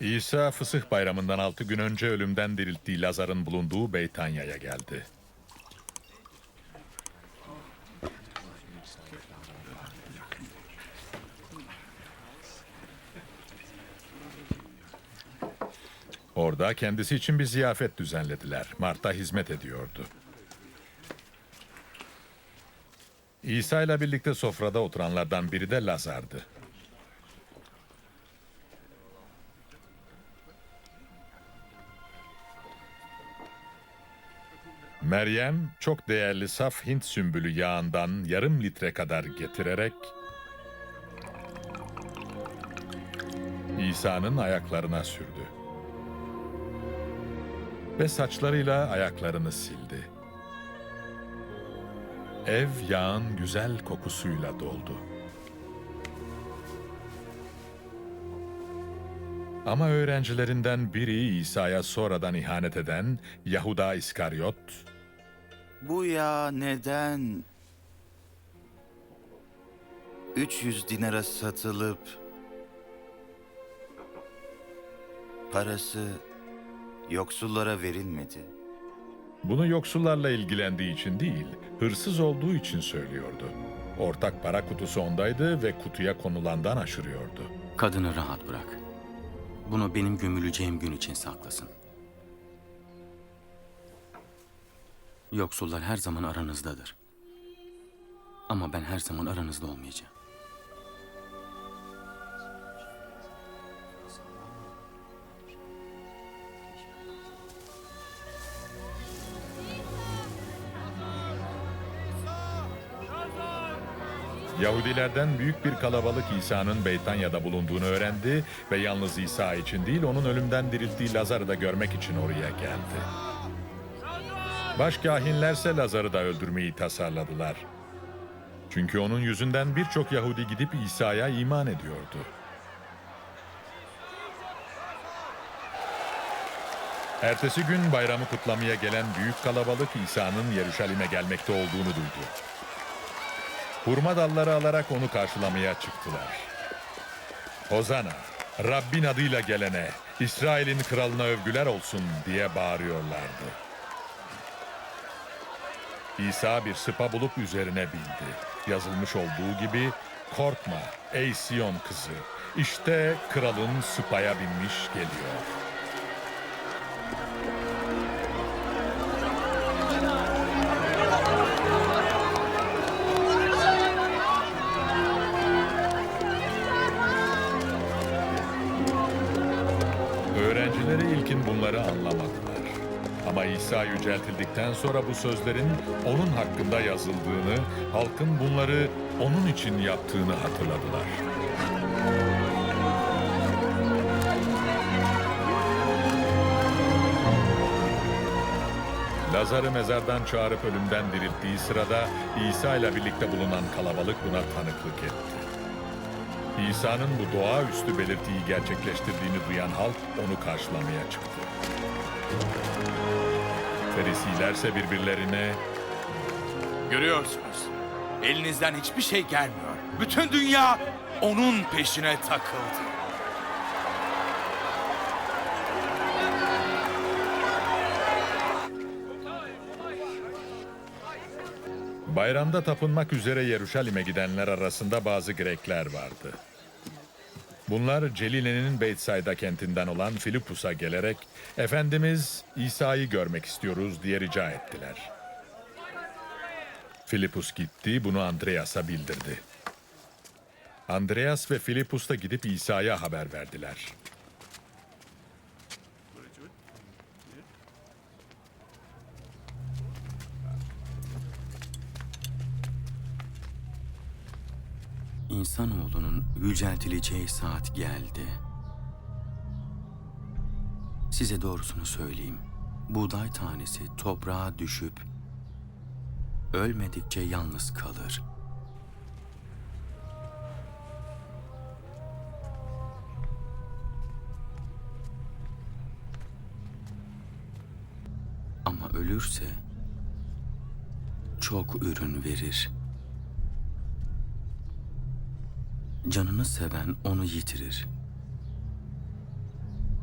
İsa Fısıh Bayramı'ndan altı gün önce ölümden dirilttiği Lazar'ın bulunduğu Beytanya'ya geldi. Orada kendisi için bir ziyafet düzenlediler. Marta hizmet ediyordu. İsa ile birlikte sofrada oturanlardan biri de Lazar'dı. Meryem çok değerli saf Hint sümbülü yağından yarım litre kadar getirerek İsa'nın ayaklarına sürdü. Ve saçlarıyla ayaklarını sildi. Ev yağın güzel kokusuyla doldu. Ama öğrencilerinden biri İsa'ya sonradan ihanet eden Yahuda İskaryot, Bu ya neden 300 dinara satılıp parası yoksullara verilmedi? Bunu yoksullarla ilgilendiği için değil, hırsız olduğu için söylüyordu. Ortak para kutusu ondaydı ve kutuya konulandan aşırıyordu. Kadını rahat bırak. Bunu benim gömüleceğim gün için saklasın. Yoksullar her zaman aranızdadır. Ama ben her zaman aranızda olmayacağım. Yahudilerden büyük bir kalabalık İsa'nın Beytanya'da bulunduğunu öğrendi ve yalnız İsa için değil onun ölümden dirilttiği Lazar'ı da görmek için oraya geldi. Başkahinlerse Lazar'ı da öldürmeyi tasarladılar. Çünkü onun yüzünden birçok Yahudi gidip İsa'ya iman ediyordu. Ertesi gün bayramı kutlamaya gelen büyük kalabalık İsa'nın Yeruşalim'e gelmekte olduğunu duydu. Hurma dalları alarak onu karşılamaya çıktılar. Hozana, Rabbin adıyla gelene, İsrail'in kralına övgüler olsun diye bağırıyorlardı. İsa bir sıpa bulup üzerine bindi. Yazılmış olduğu gibi, korkma ey Siyon kızı, işte kralın sıpaya binmiş geliyor. İsa yüceltildikten sonra bu sözlerin onun hakkında yazıldığını, halkın bunları onun için yaptığını hatırladılar. Lazar'ı mezardan çağırıp ölümden dirilttiği sırada İsa ile birlikte bulunan kalabalık buna tanıklık etti. İsa'nın bu doğaüstü belirtiyi gerçekleştirdiğini duyan halk onu karşılamaya çıktı. Ferisilerse birbirlerine Görüyorsunuz. Elinizden hiçbir şey gelmiyor. Bütün dünya onun peşine takıldı. bayramda tapınmak üzere Yeruşalim'e gidenler arasında bazı Grekler vardı. Bunlar Celile'nin Beytsayda kentinden olan Filipus'a gelerek Efendimiz İsa'yı görmek istiyoruz diye rica ettiler. Filipus gitti bunu Andreas'a bildirdi. Andreas ve Filipus da gidip İsa'ya haber verdiler. İnsanoğlunun yüceltileceği saat geldi. Size doğrusunu söyleyeyim. Buğday tanesi toprağa düşüp ölmedikçe yalnız kalır. Ama ölürse çok ürün verir. Canını seven onu yitirir.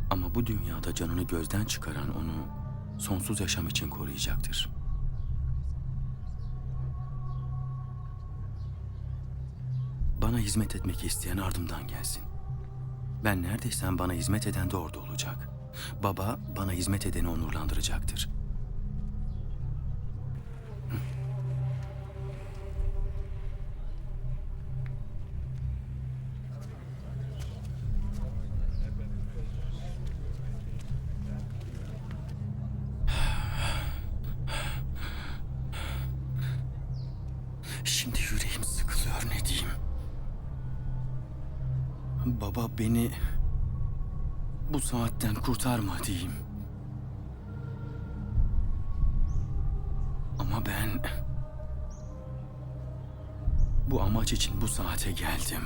Ama bu dünyada canını gözden çıkaran onu sonsuz yaşam için koruyacaktır. Bana hizmet etmek isteyen ardımdan gelsin. Ben neredeysem bana hizmet eden de orada olacak. Baba bana hizmet edeni onurlandıracaktır. Şimdi yüreğim sıkılıyor ne diyeyim. Baba beni bu saatten kurtarma diyeyim. Ama ben bu amaç için bu saate geldim.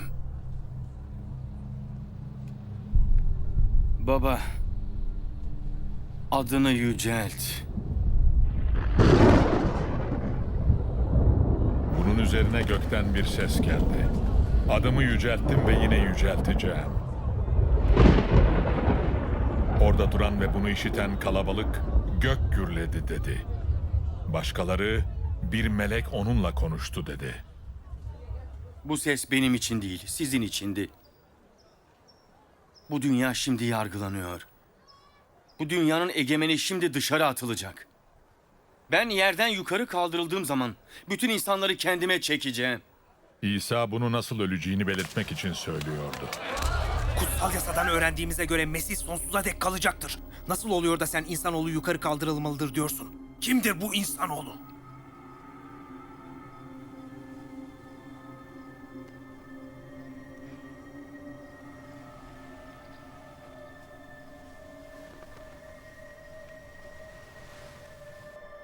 Baba adını yücelt. Bunun üzerine gökten bir ses geldi. Adımı yücelttim ve yine yücelteceğim. Orada duran ve bunu işiten kalabalık gök gürledi dedi. Başkaları bir melek onunla konuştu dedi. Bu ses benim için değil, sizin içindi. Bu dünya şimdi yargılanıyor. Bu dünyanın egemeni şimdi dışarı atılacak. Ben yerden yukarı kaldırıldığım zaman bütün insanları kendime çekeceğim. İsa bunu nasıl öleceğini belirtmek için söylüyordu. Kutsal yasadan öğrendiğimize göre Mesih sonsuza dek kalacaktır. Nasıl oluyor da sen insanoğlu yukarı kaldırılmalıdır diyorsun? Kimdir bu insanoğlu?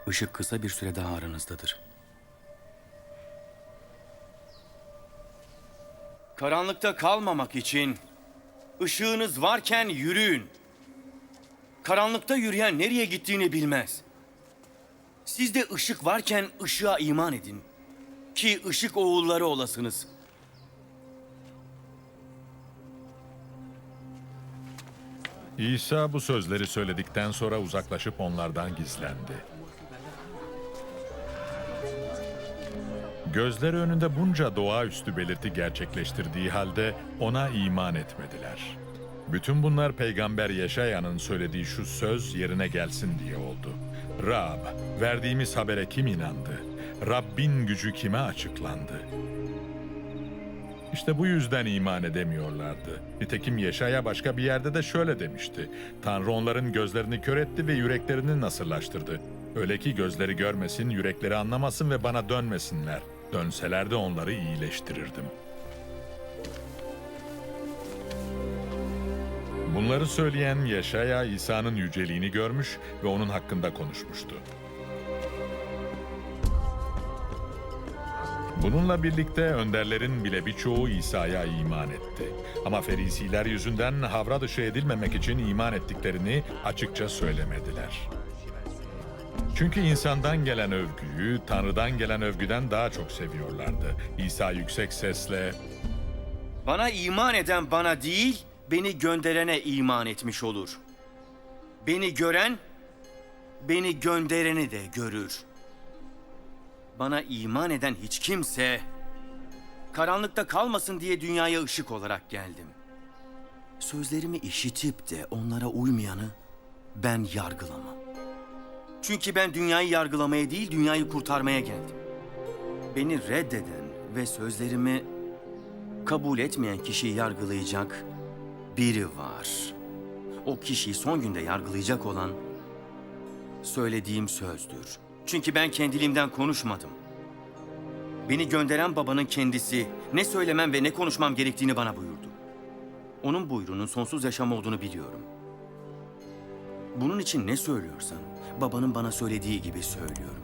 Işık kısa bir süre daha aranızdadır. Karanlıkta kalmamak için ışığınız varken yürüyün. Karanlıkta yürüyen nereye gittiğini bilmez. Sizde ışık varken ışığa iman edin. Ki ışık oğulları olasınız. İsa bu sözleri söyledikten sonra uzaklaşıp onlardan gizlendi. Gözleri önünde bunca doğaüstü belirti gerçekleştirdiği halde ona iman etmediler. Bütün bunlar peygamber Yeşaya'nın söylediği şu söz yerine gelsin diye oldu. Rab, verdiğimiz habere kim inandı? Rabbin gücü kime açıklandı? İşte bu yüzden iman edemiyorlardı. Nitekim Yeşaya başka bir yerde de şöyle demişti. Tanrı onların gözlerini kör etti ve yüreklerini nasırlaştırdı. Öyle ki gözleri görmesin, yürekleri anlamasın ve bana dönmesinler. Dönseler de onları iyileştirirdim. Bunları söyleyen Yeşaya İsa'nın yüceliğini görmüş ve onun hakkında konuşmuştu. Bununla birlikte önderlerin bile birçoğu İsa'ya iman etti. Ama Ferisiler yüzünden havra dışı edilmemek için iman ettiklerini açıkça söylemediler. Çünkü insandan gelen övgüyü Tanrı'dan gelen övgüden daha çok seviyorlardı. İsa yüksek sesle Bana iman eden bana değil, beni gönderene iman etmiş olur. Beni gören, beni göndereni de görür. Bana iman eden hiç kimse, karanlıkta kalmasın diye dünyaya ışık olarak geldim. Sözlerimi işitip de onlara uymayanı ben yargılamam. Çünkü ben dünyayı yargılamaya değil, dünyayı kurtarmaya geldim. Beni reddeden ve sözlerimi kabul etmeyen kişiyi yargılayacak biri var. O kişiyi son günde yargılayacak olan söylediğim sözdür. Çünkü ben kendiliğimden konuşmadım. Beni gönderen babanın kendisi ne söylemem ve ne konuşmam gerektiğini bana buyurdu. Onun buyruğunun sonsuz yaşam olduğunu biliyorum. Bunun için ne söylüyorsam babanın bana söylediği gibi söylüyorum.